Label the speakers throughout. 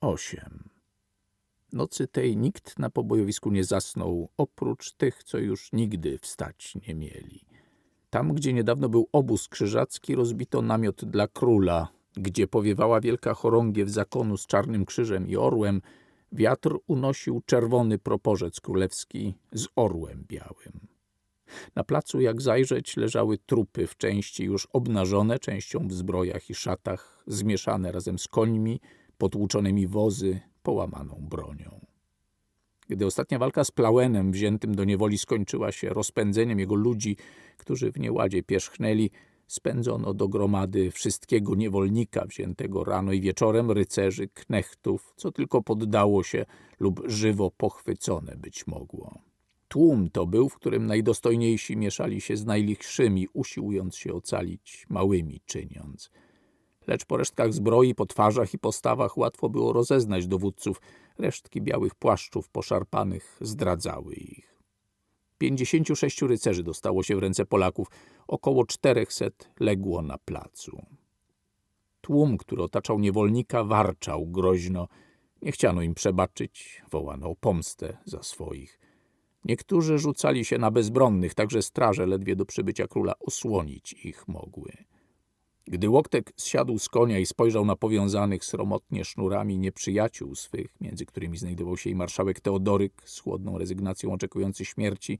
Speaker 1: Osiem. Nocy tej nikt na pobojowisku nie zasnął, oprócz tych, co już nigdy wstać nie mieli. Tam, gdzie niedawno był obóz krzyżacki, rozbito namiot dla króla, gdzie powiewała wielka chorągiew zakonu z czarnym krzyżem i orłem, wiatr unosił czerwony proporzec królewski z orłem białym. Na placu, jak zajrzeć, leżały trupy w części już obnażone, częścią w zbrojach i szatach, zmieszane razem z końmi, potłuczonymi wozy, połamaną bronią. Gdy ostatnia walka z Plauenem, wziętym do niewoli, skończyła się rozpędzeniem jego ludzi, którzy w nieładzie pierzchnęli, spędzono do gromady wszystkiego niewolnika wziętego rano i wieczorem, rycerzy, knechtów, co tylko poddało się lub żywo pochwycone być mogło. Tłum to był, w którym najdostojniejsi mieszali się z najlichszymi, usiłując się ocalić, małymi czyniąc. Lecz po resztkach zbroi, po twarzach i postawach łatwo było rozeznać dowódców. Resztki białych płaszczów poszarpanych zdradzały ich. Pięćdziesięciu sześciu rycerzy dostało się w ręce Polaków, około czterechset legło na placu. Tłum, który otaczał niewolnika, warczał groźno. Nie chciano im przebaczyć, wołano o pomstę za swoich. Niektórzy rzucali się na bezbronnych, także straże ledwie do przybycia króla osłonić ich mogły. Gdy Łoktek zsiadł z konia i spojrzał na powiązanych sromotnie sznurami nieprzyjaciół swych, między którymi znajdował się i marszałek Teodoryk z chłodną rezygnacją oczekujący śmierci,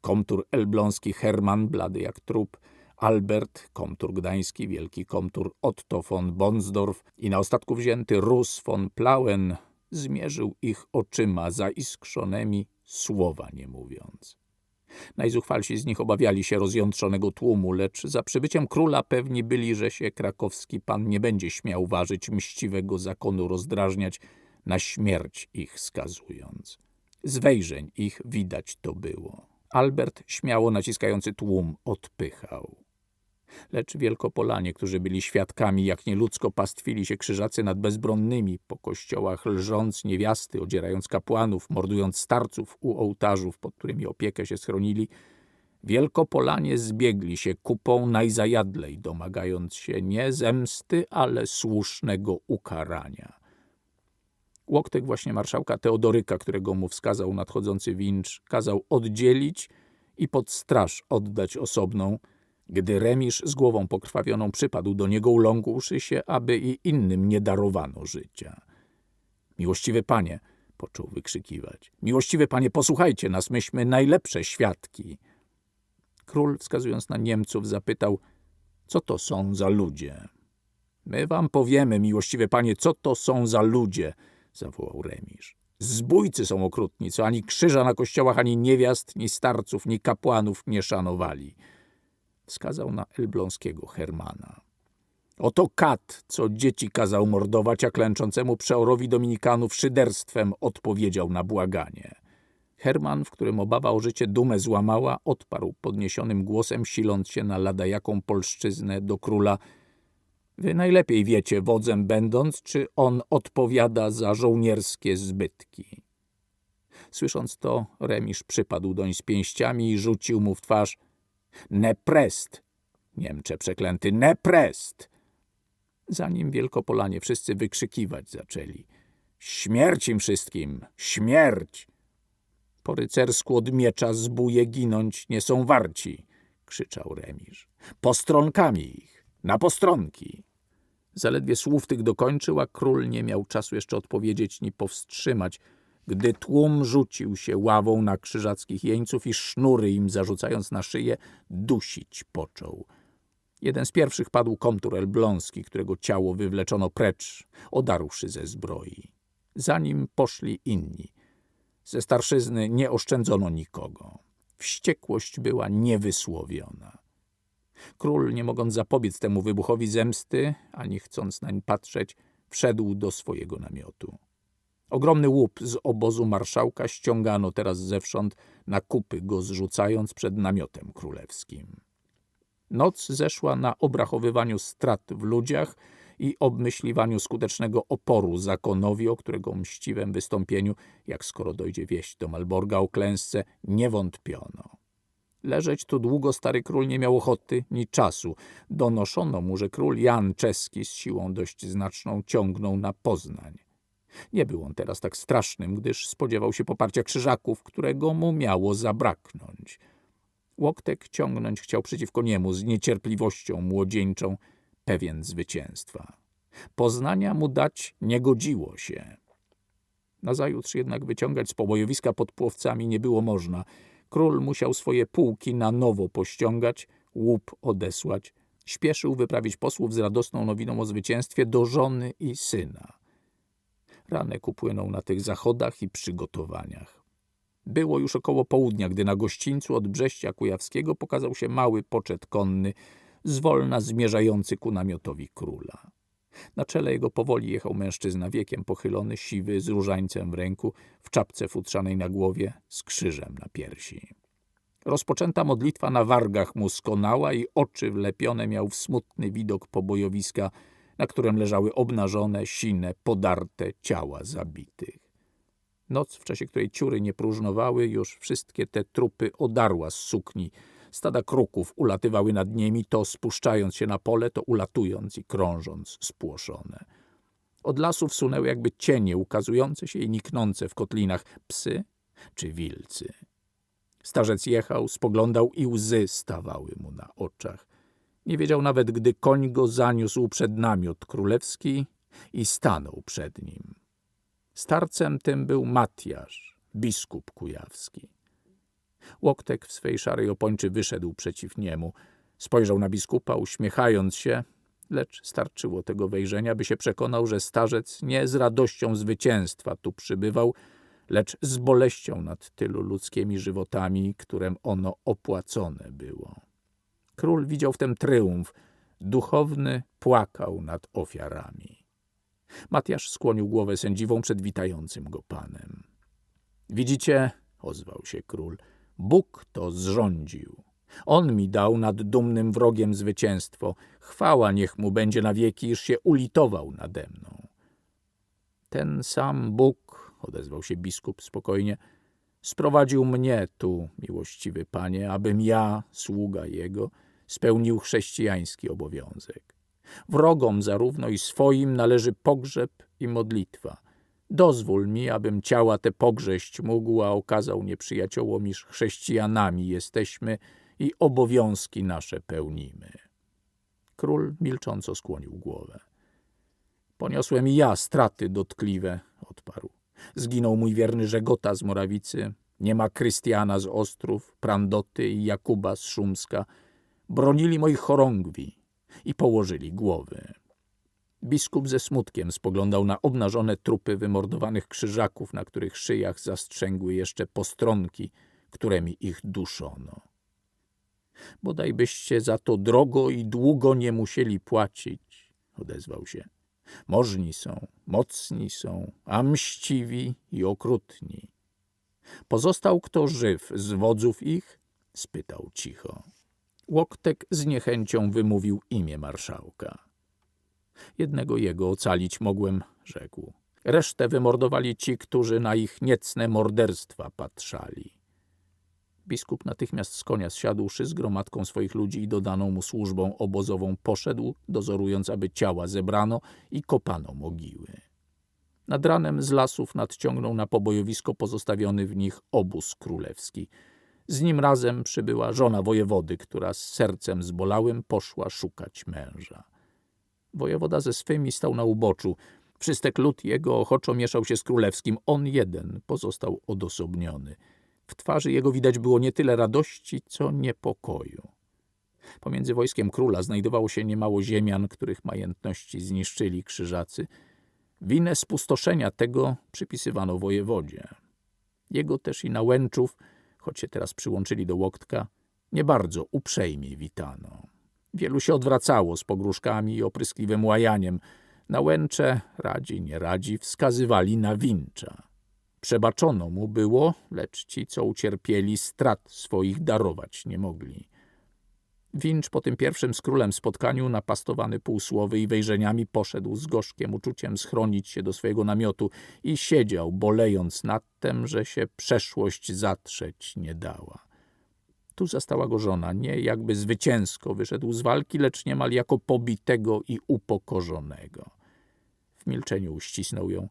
Speaker 1: komtur elbląski Herman, blady jak trup, Albert, komtur gdański, wielki komtur Otto von Bonsdorf i na ostatku wzięty Rus von Plauen, zmierzył ich oczyma zaiskrzonymi, słowa nie mówiąc. Najzuchwalsi z nich obawiali się rozjątrzonego tłumu, lecz za przybyciem króla pewni byli, że się krakowski pan nie będzie śmiał ważyć mściwego zakonu rozdrażniać, na śmierć ich skazując. Z wejrzeń ich widać to było. Albert, śmiało naciskający tłum, odpychał. Lecz wielkopolanie, którzy byli świadkami, jak nieludzko pastwili się krzyżacy nad bezbronnymi, po kościołach lżąc niewiasty, odzierając kapłanów, mordując starców u ołtarzów, pod którymi opiekę się schronili, wielkopolanie zbiegli się kupą najzajadlej, domagając się nie zemsty, ale słusznego ukarania. Łoktek właśnie marszałka Teodoryka, którego mu wskazał nadchodzący wincz, kazał oddzielić i pod straż oddać osobną, gdy Remisz z głową pokrwawioną przypadł do niego, uląkłszy się, aby i innym nie darowano życia. Miłościwy panie, począł wykrzykiwać, miłościwy panie, posłuchajcie nas, myśmy najlepsze świadki. Król, wskazując na Niemców, zapytał, co to są za ludzie? My wam powiemy, miłościwy panie, co to są za ludzie, zawołał Remisz. Zbójcy są okrutni, co ani krzyża na kościołach, ani niewiast, ni starców, ni kapłanów nie szanowali. Wskazał na elbląskiego Hermana. Oto kat, co dzieci kazał mordować, a klęczącemu przeorowi dominikanów szyderstwem odpowiedział na błaganie. Herman, w którym obawa o życie dumę złamała, odparł podniesionym głosem, siląc się na lada jaką polszczyznę do króla. Wy najlepiej wiecie, wodzem będąc, czy on odpowiada za żołnierskie zbytki. Słysząc to, Remisz przypadł doń z pięściami i rzucił mu w twarz – Neprest! Niemcze przeklęty, neprest! Zanim Wielkopolanie wszyscy wykrzykiwać zaczęli. Śmierć im wszystkim! Śmierć! Po rycersku od miecza zbuje ginąć nie są warci, krzyczał Remisz. Postronkami ich, na postronki. Zaledwie słów tych dokończył, a król nie miał czasu jeszcze odpowiedzieć ni powstrzymać, gdy tłum rzucił się ławą na krzyżackich jeńców i sznury im zarzucając na szyję, dusić począł. Jeden z pierwszych padł komtur elbląski, którego ciało wywleczono precz, odarłszy ze zbroi. Za nim poszli inni. Ze starszyzny nie oszczędzono nikogo. Wściekłość była niewysłowiona. Król, nie mogąc zapobiec temu wybuchowi zemsty, ani chcąc nań patrzeć, wszedł do swojego namiotu. Ogromny łup z obozu marszałka ściągano teraz zewsząd, na kupy go zrzucając przed namiotem królewskim. Noc zeszła na obrachowywaniu strat w ludziach i obmyśliwaniu skutecznego oporu zakonowi, o którego mściwym wystąpieniu, jak skoro dojdzie wieść do Malborga o klęsce, nie wątpiono. Leżeć tu długo stary król nie miał ochoty ni czasu. Donoszono mu, że król Jan Czeski z siłą dość znaczną ciągnął na Poznań. Nie był on teraz tak strasznym, gdyż spodziewał się poparcia krzyżaków, którego mu miało zabraknąć. Łoktek ciągnąć chciał przeciwko niemu z niecierpliwością młodzieńczą, pewien zwycięstwa. Poznania mu dać nie godziło się. Nazajutrz jednak wyciągać z pobojowiska pod płowcami nie było można. Król musiał swoje pułki na nowo pościągać, łup odesłać. Śpieszył wyprawić posłów z radosną nowiną o zwycięstwie do żony i syna. Ranek upłynął na tych zachodach i przygotowaniach. Było już około południa, gdy na gościńcu od Brześcia Kujawskiego pokazał się mały poczet konny, zwolna zmierzający ku namiotowi króla. Na czele jego powoli jechał mężczyzna wiekiem pochylony, siwy, z różańcem w ręku, w czapce futrzanej na głowie, z krzyżem na piersi. Rozpoczęta modlitwa na wargach mu skonała i oczy wlepione miał w smutny widok pobojowiska, na którym leżały obnażone, sine, podarte ciała zabitych. Noc, w czasie której ciury nie próżnowały, już wszystkie te trupy odarła z sukni. Stada kruków ulatywały nad nimi, to spuszczając się na pole, to ulatując i krążąc spłoszone. Od lasu wsunęły jakby cienie ukazujące się i niknące w kotlinach psy czy wilcy. Starzec jechał, spoglądał i łzy stawały mu na oczach. Nie wiedział nawet, gdy koń go zaniósł przed namiot królewski i stanął przed nim. Starcem tym był Matiasz, biskup kujawski. Łoktek w swej szarej opończy wyszedł przeciw niemu. Spojrzał na biskupa, uśmiechając się, lecz starczyło tego wejrzenia, by się przekonał, że starzec nie z radością zwycięstwa tu przybywał, lecz z boleścią nad tylu ludzkimi żywotami, którym ono opłacone było. Król widział w tym tryumf, duchowny płakał nad ofiarami. Matiasz skłonił głowę sędziwą przed witającym go panem. Widzicie, ozwał się król, Bóg to zrządził. On mi dał nad dumnym wrogiem zwycięstwo. Chwała niech mu będzie na wieki, iż się ulitował nade mną. Ten sam Bóg, odezwał się biskup spokojnie, sprowadził mnie tu, miłościwy panie, abym ja, sługa jego, spełnił chrześcijański obowiązek. Wrogom zarówno i swoim należy pogrzeb i modlitwa. Dozwól mi, abym ciała te pogrześć mógł, a okazał nieprzyjaciołom, iż chrześcijanami jesteśmy i obowiązki nasze pełnimy. Król milcząco skłonił głowę. Poniosłem i ja straty dotkliwe, odparł. Zginął mój wierny Żegota z Morawicy, nie ma Krystiana z Ostrów, Prandoty i Jakuba z Szumska. Bronili moich chorągwi i położyli głowy. Biskup ze smutkiem spoglądał na obnażone trupy wymordowanych krzyżaków, na których szyjach zastrzęgły jeszcze postronki, którymi ich duszono. Bodaj byście za to drogo i długo nie musieli płacić, odezwał się. Możni są, mocni są, a mściwi i okrutni. Pozostał kto żyw z wodzów ich? spytał cicho. Łoktek z niechęcią wymówił imię marszałka. Jednego jego ocalić mogłem, rzekł. Resztę wymordowali ci, którzy na ich niecne morderstwa patrzali. Biskup natychmiast z konia zsiadłszy z gromadką swoich ludzi i dodaną mu służbą obozową poszedł, dozorując, aby ciała zebrano i kopano mogiły. Nad ranem z lasów nadciągnął na pobojowisko pozostawiony w nich obóz królewski. Z nim razem przybyła żona wojewody, która z sercem zbolałym poszła szukać męża. Wojewoda ze swymi stał na uboczu. Wszystek lud jego ochoczo mieszał się z królewskim. On jeden pozostał odosobniony. W twarzy jego widać było nie tyle radości, co niepokoju. Pomiędzy wojskiem króla znajdowało się niemało ziemian, których majętności zniszczyli krzyżacy. Winę spustoszenia tego przypisywano wojewodzie. Jego też i nałęczów, choć się teraz przyłączyli do łoktka, nie bardzo uprzejmie witano. Wielu się odwracało z pogróżkami i opryskliwym łajaniem. Na łęcze, radzi nie radzi, wskazywali na wincza. Przebaczono mu było, lecz ci, co ucierpieli, strat swoich darować nie mogli. Wincz po tym pierwszym z królem spotkaniu, napastowany półsłowy i wejrzeniami, poszedł z gorzkiem uczuciem schronić się do swojego namiotu i siedział, bolejąc nad tym, że się przeszłość zatrzeć nie dała. Tu zastała go żona, nie jakby zwycięsko wyszedł z walki, lecz niemal jako pobitego i upokorzonego. W milczeniu uścisnął ją.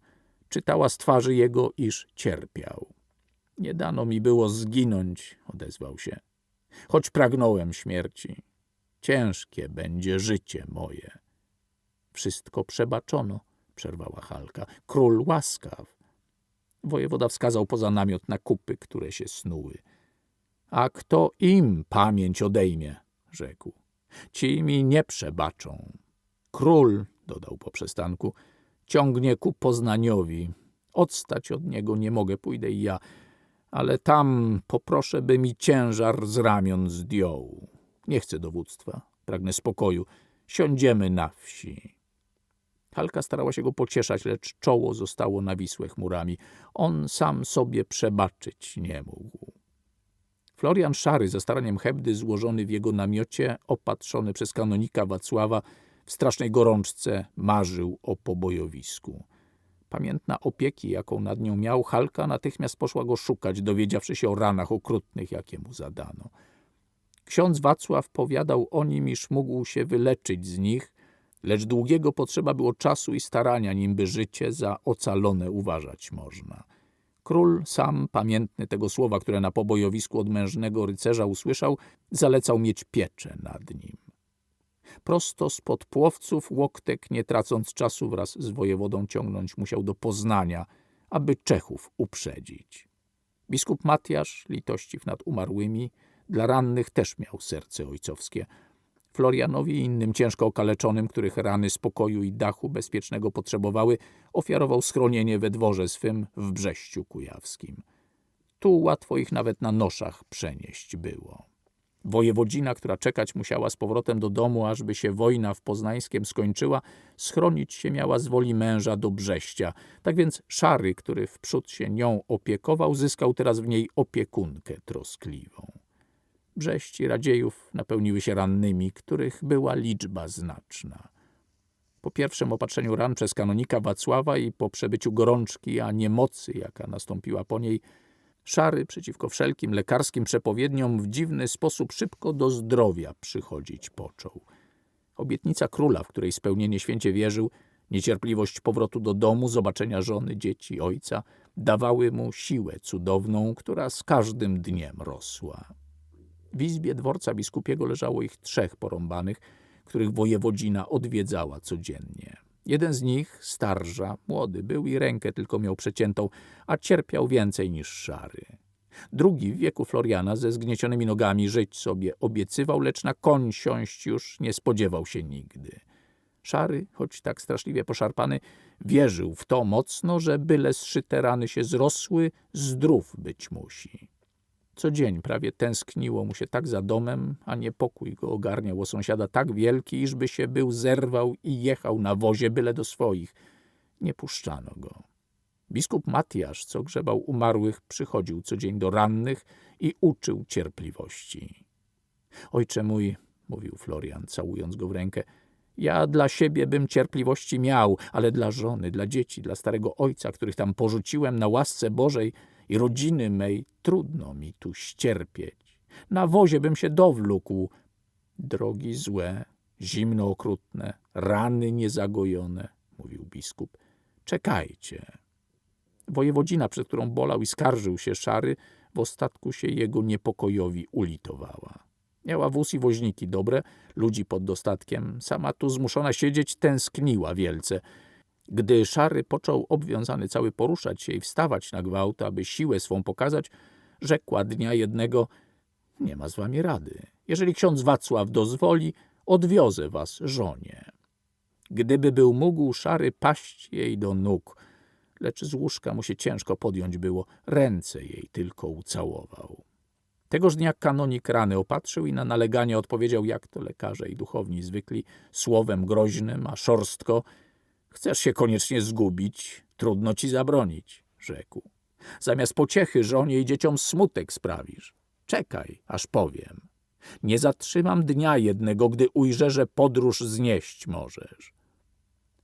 Speaker 1: czytała z twarzy jego, iż cierpiał. Nie dano mi było zginąć, odezwał się, choć pragnąłem śmierci. Ciężkie będzie życie moje. Wszystko przebaczono, przerwała Halka. Król łaskaw. Wojewoda wskazał poza namiot na kupy, które się snuły. A kto im pamięć odejmie, rzekł. Ci mi nie przebaczą. Król, dodał po przestanku, ciągnie ku Poznaniowi. Odstać od niego nie mogę, pójdę i ja, ale tam poproszę, by mi ciężar z ramion zdjął. Nie chcę dowództwa, pragnę spokoju. Siądziemy na wsi. Halka starała się go pocieszać, lecz czoło zostało nawisłe chmurami. On sam sobie przebaczyć nie mógł. Florian Szary za staraniem Hebdy złożony w jego namiocie, opatrzony przez kanonika Wacława, w strasznej gorączce marzył o pobojowisku. Pamiętna opieki, jaką nad nią miał, Halka natychmiast poszła go szukać, dowiedziawszy się o ranach okrutnych, jakie mu zadano. Ksiądz Wacław powiadał o nim, iż mógł się wyleczyć z nich, lecz długiego potrzeba było czasu i starania, nim by życie za ocalone uważać można. Król, sam pamiętny tego słowa, które na pobojowisku od mężnego rycerza usłyszał, zalecał mieć pieczę nad nim. Prosto spod płowców Łoktek, nie tracąc czasu wraz z wojewodą ciągnąć musiał do Poznania, aby Czechów uprzedzić. Biskup Matiasz, litościw nad umarłymi, dla rannych też miał serce ojcowskie. Florianowi i innym ciężko okaleczonym, których rany spokoju i dachu bezpiecznego potrzebowały, ofiarował schronienie we dworze swym w Brześciu Kujawskim. Tu łatwo ich nawet na noszach przenieść było. Wojewodzina, która czekać musiała z powrotem do domu, ażby się wojna w Poznańskiem skończyła, schronić się miała z woli męża do Brześcia. Tak więc Szary, który wprzód się nią opiekował, zyskał teraz w niej opiekunkę troskliwą. Brześci Radziejów napełniły się rannymi, których była liczba znaczna. Po pierwszym opatrzeniu ran przez kanonika Wacława i po przebyciu gorączki, a niemocy, jaka nastąpiła po niej, Szary przeciwko wszelkim lekarskim przepowiedniom w dziwny sposób szybko do zdrowia przychodzić począł. Obietnica króla, w której spełnienie święcie wierzył, niecierpliwość powrotu do domu, zobaczenia żony, dzieci, ojca, dawały mu siłę cudowną, która z każdym dniem rosła. W izbie dworca biskupiego leżało ich trzech porąbanych, których wojewodzina odwiedzała codziennie. Jeden z nich, starża, młody był i rękę tylko miał przeciętą, a cierpiał więcej niż szary. Drugi w wieku Floriana ze zgniecionymi nogami żyć sobie obiecywał, lecz na koń siąść już nie spodziewał się nigdy. Szary, choć tak straszliwie poszarpany, wierzył w to mocno, że byle zszyte rany się zrosły, zdrów być musi. Co dzień prawie tęskniło mu się tak za domem, a niepokój go ogarniał o sąsiada tak wielki, iżby się był zerwał i jechał na wozie byle do swoich. Nie puszczano go. Biskup Matiasz, co grzebał umarłych, przychodził co dzień do rannych i uczył cierpliwości. Ojcze mój, mówił Florian, całując go w rękę, ja dla siebie bym cierpliwości miał, ale dla żony, dla dzieci, dla starego ojca, których tam porzuciłem na łasce Bożej, i rodziny mej trudno mi tu ścierpieć. Na wozie bym się dowlókł. Drogi złe, zimno okrutne, rany niezagojone, mówił biskup. Czekajcie. Wojewodzina, przed którą bolał i skarżył się szary, w ostatku się jego niepokojowi ulitowała. Miała wóz i woźniki dobre, ludzi pod dostatkiem. Sama tu zmuszona siedzieć tęskniła wielce – gdy Szary począł obwiązany cały poruszać się i wstawać na gwałt, aby siłę swą pokazać, rzekła dnia jednego – nie ma z wami rady. Jeżeli ksiądz Wacław dozwoli, odwiozę was żonie. Gdyby był mógł, Szary paść jej do nóg, lecz z łóżka mu się ciężko podjąć było, ręce jej tylko ucałował. Tegoż dnia kanonik rany opatrzył i na naleganie odpowiedział, jak to lekarze i duchowni zwykli, słowem groźnym, a szorstko – Chcesz się koniecznie zgubić, trudno ci zabronić, rzekł. Zamiast pociechy żonie i dzieciom smutek sprawisz. Czekaj, aż powiem. Nie zatrzymam dnia jednego, gdy ujrzę, że podróż znieść możesz.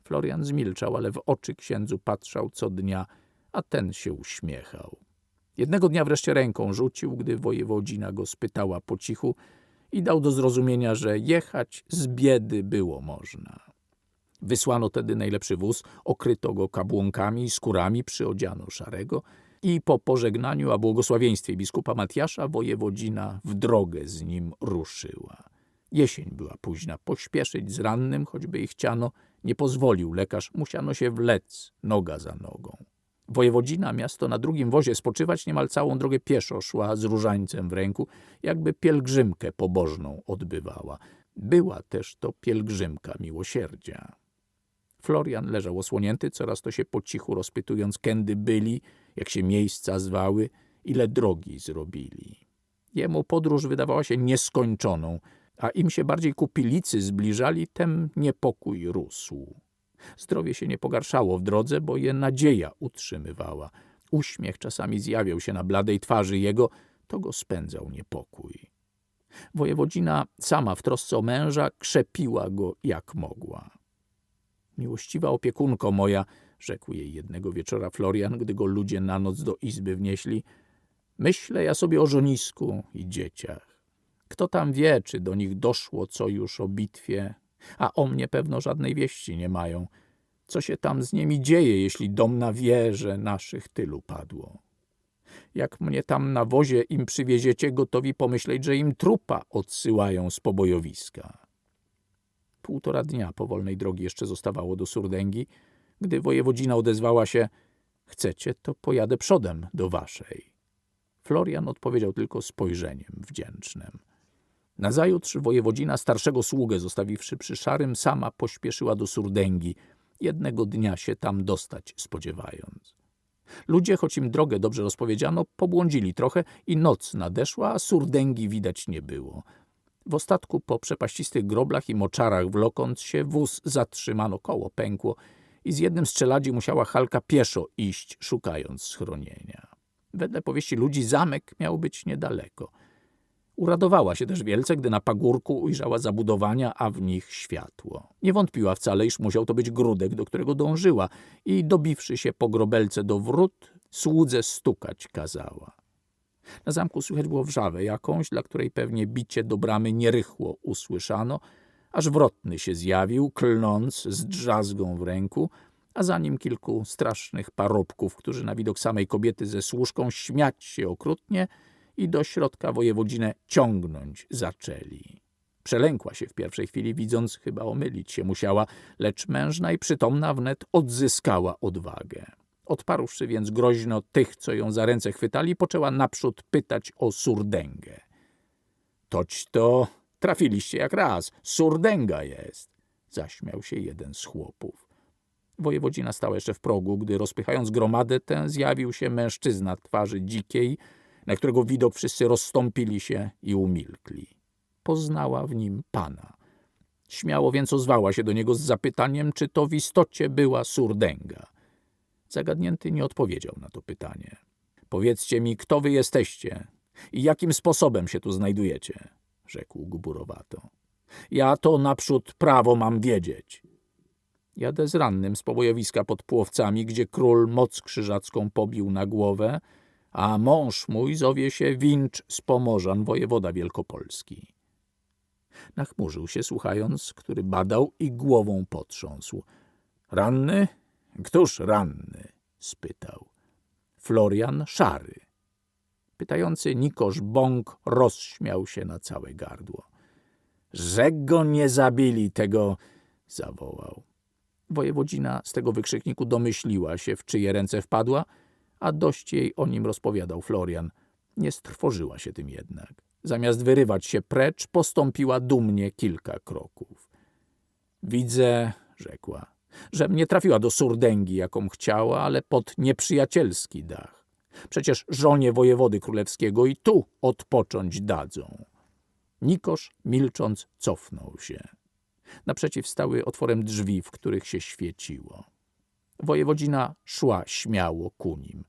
Speaker 1: Florian zmilczał, ale w oczy księdzu patrzał co dnia, a ten się uśmiechał. Jednego dnia wreszcie ręką rzucił, gdy wojewodzina go spytała po cichu i dał do zrozumienia, że jechać z biedy było można. Wysłano tedy najlepszy wóz, okryto go kabłonkami i skórami, przyodziano szarego i po pożegnaniu, a błogosławieństwie biskupa Matiasza, wojewodzina w drogę z nim ruszyła. Jesień była późna, pośpieszyć z rannym, choćby i chciano, nie pozwolił lekarz, musiano się wlec, noga za nogą. Wojewodzina miasto na drugim wozie spoczywać niemal całą drogę pieszo szła z różańcem w ręku, jakby pielgrzymkę pobożną odbywała. Była też to pielgrzymka miłosierdzia. Florian leżał osłonięty, coraz to się po cichu rozpytując, kędy byli, jak się miejsca zwały, ile drogi zrobili. Jemu podróż wydawała się nieskończoną, a im się bardziej ku pilicy zbliżali, tem niepokój rósł. Zdrowie się nie pogarszało w drodze, bo je nadzieja utrzymywała. Uśmiech czasami zjawiał się na bladej twarzy jego, to go spędzał niepokój. Wojewodzina sama w trosce o męża krzepiła go jak mogła. Miłościwa opiekunko moja, rzekł jej jednego wieczora Florian, gdy go ludzie na noc do izby wnieśli, myślę ja sobie o żonisku i dzieciach. Kto tam wie, czy do nich doszło co już o bitwie, a o mnie pewno żadnej wieści nie mają. Co się tam z nimi dzieje, jeśli domna wie, że naszych tylu padło? Jak mnie tam na wozie im przywieziecie, gotowi pomyśleć, że im trupa odsyłają z pobojowiska. Półtora dnia powolnej drogi jeszcze zostawało do Surdęgi, gdy wojewodzina odezwała się Chcecie, to pojadę przodem do waszej. Florian odpowiedział tylko spojrzeniem wdzięcznym. Nazajutrz wojewodzina starszego sługę zostawiwszy przy szarym, sama pośpieszyła do Surdęgi, jednego dnia się tam dostać spodziewając. Ludzie, choć im drogę dobrze rozpowiedziano, pobłądzili trochę i noc nadeszła, a Surdęgi widać nie było. W ostatku po przepaścistych groblach i moczarach wlokąc się, wóz zatrzymano, koło pękło i z jednym z czeladzi musiała Halka pieszo iść, szukając schronienia. Wedle powieści ludzi zamek miał być niedaleko – Uradowała się też wielce, gdy na pagórku ujrzała zabudowania, a w nich światło. Nie wątpiła wcale, iż musiał to być grudek, do którego dążyła i dobiwszy się po grobelce do wrót, słudze stukać kazała. Na zamku słychać było wrzawę jakąś, dla której pewnie bicie do bramy nierychło usłyszano, aż wrotny się zjawił, klnąc z drzazgą w ręku, a za nim kilku strasznych parobków, którzy na widok samej kobiety ze służką śmiać się okrutnie – i do środka wojewodzinę ciągnąć zaczęli. Przelękła się w pierwszej chwili, widząc, chyba omylić się musiała, lecz mężna i przytomna wnet odzyskała odwagę. Odparłszy więc groźno tych, co ją za ręce chwytali, poczęła naprzód pytać o surdęgę. Toć to trafiliście jak raz, surdęga jest, zaśmiał się jeden z chłopów. Wojewodzina stała jeszcze w progu, gdy rozpychając gromadę tę zjawił się mężczyzna twarzy dzikiej, na którego widok wszyscy rozstąpili się i umilkli. Poznała w nim pana. Śmiało więc ozwała się do niego z zapytaniem, czy to w istocie była surdęga. Zagadnięty nie odpowiedział na to pytanie. Powiedzcie mi, kto wy jesteście i jakim sposobem się tu znajdujecie, rzekł guburowato. Ja to naprzód prawo mam wiedzieć. Jadę z rannym z pobojowiska pod Płowcami, gdzie król moc krzyżacką pobił na głowę, a mąż mój zowie się Wincz z Pomorzan, wojewoda wielkopolski. Nachmurzył się, słuchając, który badał i głową potrząsł. Ranny? Któż ranny? spytał. Florian Szary. Pytający Nikosz Bąk rozśmiał się na całe gardło. Że go nie zabili, tego zawołał. Wojewodzina z tego wykrzykniku domyśliła się, w czyje ręce wpadła – a dość jej o nim rozpowiadał Florian. Nie strwożyła się tym jednak. Zamiast wyrywać się precz, postąpiła dumnie kilka kroków. Widzę, rzekła, że mnie trafiła do surdęgi, jaką chciała, ale pod nieprzyjacielski dach. Przecież żonie wojewody królewskiego i tu odpocząć dadzą. Nikosz, milcząc, cofnął się. Naprzeciw stały otworem drzwi, w których się świeciło. Wojewodzina szła śmiało ku nim.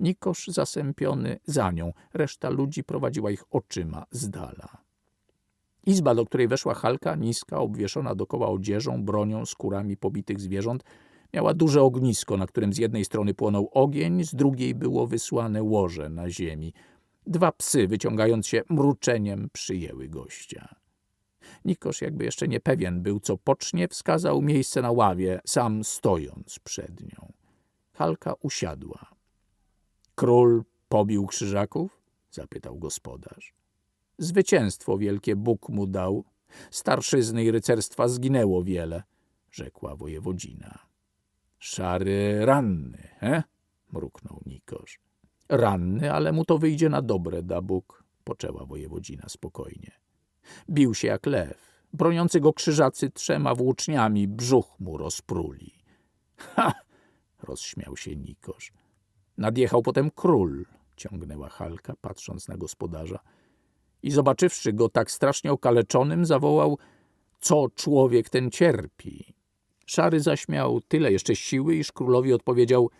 Speaker 1: Nikosz zasępiony za nią, reszta ludzi prowadziła ich oczyma z dala. Izba, do której weszła Halka, niska, obwieszona dokoła odzieżą, bronią, skórami pobitych zwierząt, miała duże ognisko, na którym z jednej strony płonął ogień, z drugiej było wysłane łoże na ziemi. Dwa psy, wyciągając się mruczeniem, przyjęły gościa. Nikosz, jakby jeszcze nie pewien był, co pocznie, wskazał miejsce na ławie, sam stojąc przed nią. Halka usiadła. Król pobił krzyżaków? zapytał gospodarz. Zwycięstwo wielkie Bóg mu dał. Starszyzny i rycerstwa zginęło wiele, rzekła wojewodzina. Szary ranny, he? mruknął Nikosz. Ranny, ale mu to wyjdzie na dobre, da Bóg, poczęła wojewodzina spokojnie. Bił się jak lew. Broniący go krzyżacy trzema włóczniami brzuch mu rozpruli. Ha! rozśmiał się Nikosz. Nadjechał potem król, ciągnęła Halka, patrząc na gospodarza. I zobaczywszy go tak strasznie okaleczonym, zawołał, co człowiek ten cierpi. Szary zaś miał tyle jeszcze siły, iż królowi odpowiedział,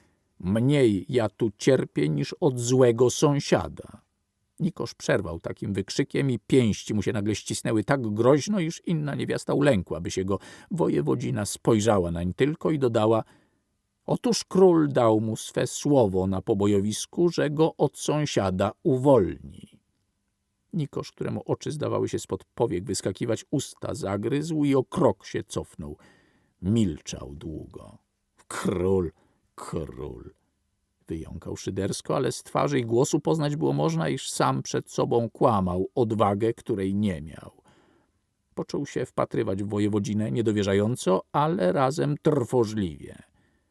Speaker 1: mniej ja tu cierpię niż od złego sąsiada. Nikosz przerwał takim wykrzykiem i pięści mu się nagle ścisnęły tak groźno, iż inna niewiasta ulękła, by się go wojewodzina spojrzała nań tylko i dodała Otóż król dał mu swe słowo na pobojowisku, że go od sąsiada uwolni. Nikosz, któremu oczy zdawały się spod powiek wyskakiwać, usta zagryzł i o krok się cofnął. Milczał długo. Król, król wyjąkał szydersko, ale z twarzy i głosu poznać było można, iż sam przed sobą kłamał odwagę, której nie miał. Począł się wpatrywać w wojewodzinę niedowierzająco, ale razem trwożliwie.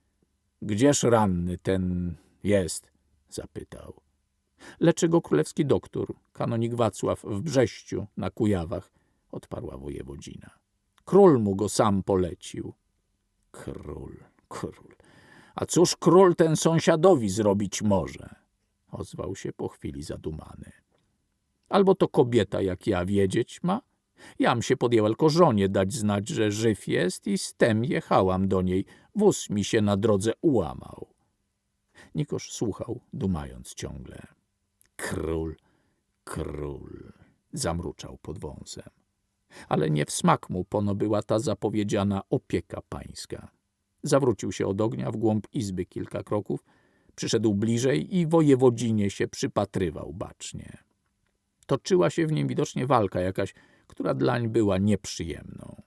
Speaker 1: — Gdzież ranny ten jest? — zapytał. Leczy go królewski doktor, kanonik Wacław w Brześciu na Kujawach — odparła wojewodzina. Król mu go sam polecił. Król, król. A cóż król ten sąsiadowi zrobić może? Ozwał się po chwili zadumany. Albo to kobieta jak ja wiedzieć ma? Jam się podjęła tylko żonie dać znać, że żyw jest i z tem jechałam do niej. Wóz mi się na drodze ułamał. Nikosz słuchał, dumając ciągle. Król, król, zamruczał pod wąsem. Ale nie w smak mu pono była ta zapowiedziana opieka pańska. Zawrócił się od ognia w głąb izby kilka kroków, przyszedł bliżej i wojewodzinie się przypatrywał bacznie. Toczyła się w nim widocznie walka jakaś, która dlań była nieprzyjemną.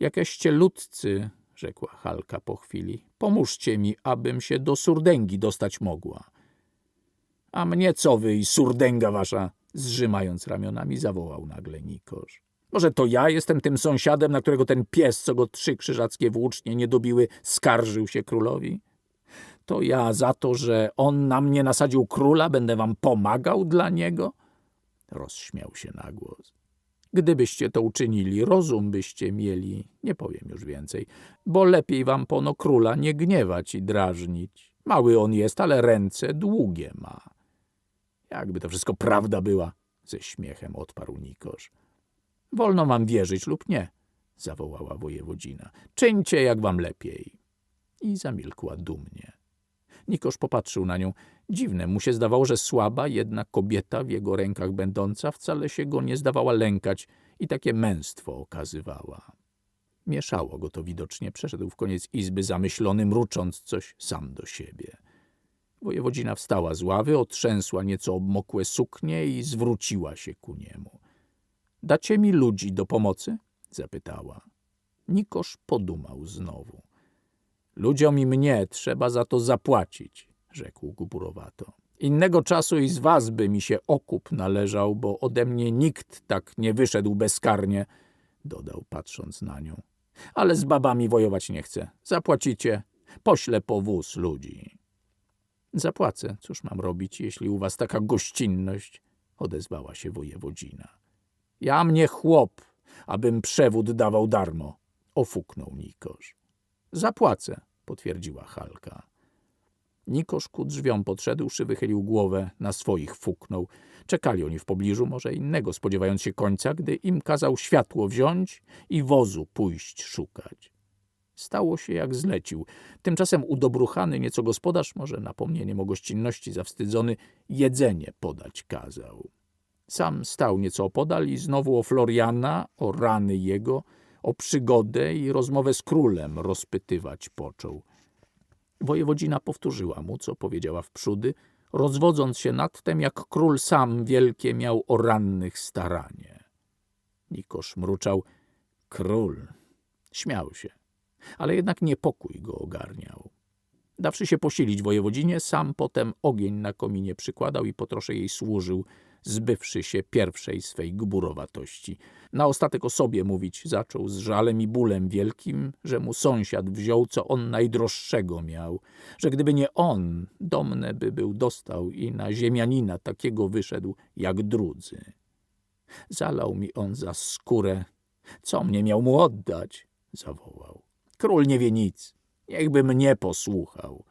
Speaker 1: Jakieście ludcy, rzekła Halka po chwili, pomóżcie mi, abym się do surdęgi dostać mogła. A mnie co wy i surdęga wasza? Zrzymając ramionami, zawołał nagle Nikosz. Może to ja jestem tym sąsiadem, na którego ten pies, co go trzy krzyżackie włócznie nie dobiły, skarżył się królowi? To ja za to, że on na mnie nasadził króla, będę wam pomagał dla niego? Rozśmiał się na głos. Gdybyście to uczynili, rozum byście mieli, nie powiem już więcej, bo lepiej wam pono króla nie gniewać i drażnić. Mały on jest, ale ręce długie ma. Jakby to wszystko prawda była, ze śmiechem odparł Nikosz. Wolno wam wierzyć lub nie, zawołała wojewodzina. Czyńcie jak wam lepiej. I zamilkła dumnie. Nikosz popatrzył na nią. Dziwne mu się zdawało, że słaba jedna kobieta w jego rękach będąca wcale się go nie zdawała lękać i takie męstwo okazywała. Mieszało go to widocznie. Przeszedł w koniec izby zamyślony, mrucząc coś sam do siebie. Wojewodzina wstała z ławy, otrzęsła nieco obmokłe suknie i zwróciła się ku niemu. Dacie mi ludzi do pomocy? zapytała. Nikosz podumał znowu. Ludziom i mnie trzeba za to zapłacić, rzekł guburowato. Innego czasu i z was by mi się okup należał, bo ode mnie nikt tak nie wyszedł bezkarnie, dodał patrząc na nią. Ale z babami wojować nie chcę. Zapłacicie, poślę po wóz ludzi. Zapłacę, cóż mam robić, jeśli u was taka gościnność, odezwała się wojewodzina. Ja mnie chłop, abym przewód dawał darmo, ofuknął Nikosz. Zapłacę, potwierdziła Halka. Nikosz ku drzwiom podszedłszy, wychylił głowę, na swoich fuknął. Czekali oni w pobliżu, może innego, spodziewając się końca, gdy im kazał światło wziąć i wozu pójść szukać. Stało się jak zlecił. Tymczasem udobruchany nieco gospodarz, może napomnieniem o gościnności zawstydzony, jedzenie podać kazał. Sam stał nieco opodal i znowu o Floriana, o rany jego, o przygodę i rozmowę z królem rozpytywać począł. Wojewodzina powtórzyła mu, co powiedziała wprzódy, rozwodząc się nad tym, jak król sam wielkie miał o rannych staranie. Nikosz mruczał. Król. Śmiał się, ale jednak niepokój go ogarniał. Dawszy się posilić wojewodzinie, sam potem ogień na kominie przykładał i po trosze jej służył, zbywszy się pierwszej swej gburowatości. Na ostatek o sobie mówić zaczął z żalem i bólem wielkim, że mu sąsiad wziął, co on najdroższego miał, że gdyby nie on, domne by był dostał i na ziemianina takiego wyszedł jak drudzy. Zalał mi on za skórę. Co mnie miał mu oddać? zawołał. Król nie wie nic. Niechby mnie posłuchał.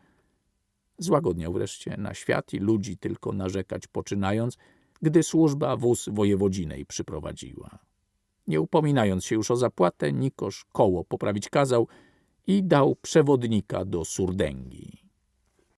Speaker 1: Złagodniał wreszcie na świat i ludzi tylko narzekać poczynając, gdy służba wóz wojewodzinej przyprowadziła. Nie upominając się już o zapłatę, Nikosz koło poprawić kazał i dał przewodnika do Surdęgi.